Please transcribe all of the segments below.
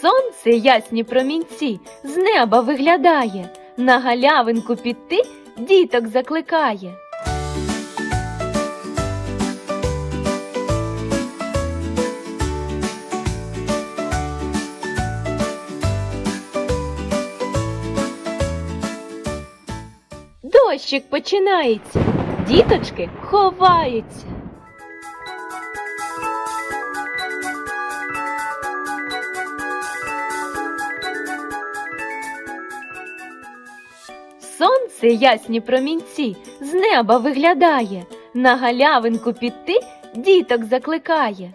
Сонце ясні промінці з неба виглядає, на галявинку піти діток закликає. Дощик починається, діточки ховаються. Сонце ясні промінці з неба виглядає, на галявинку піти діток закликає.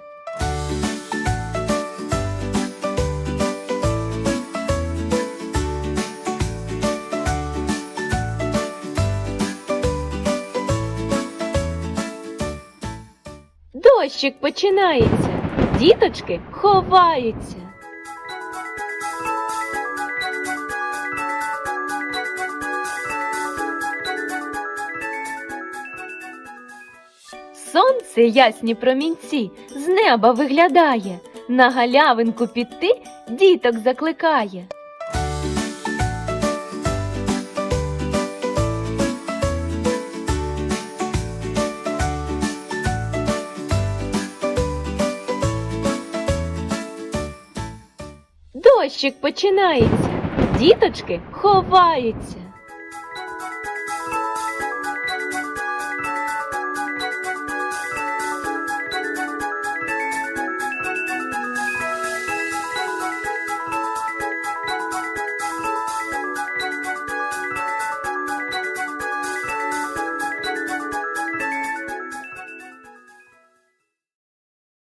Дощик починається, діточки ховаються. Сонце ясні промінці з неба виглядає, на галявинку піти діток закликає. Дощик починається, діточки ховаються.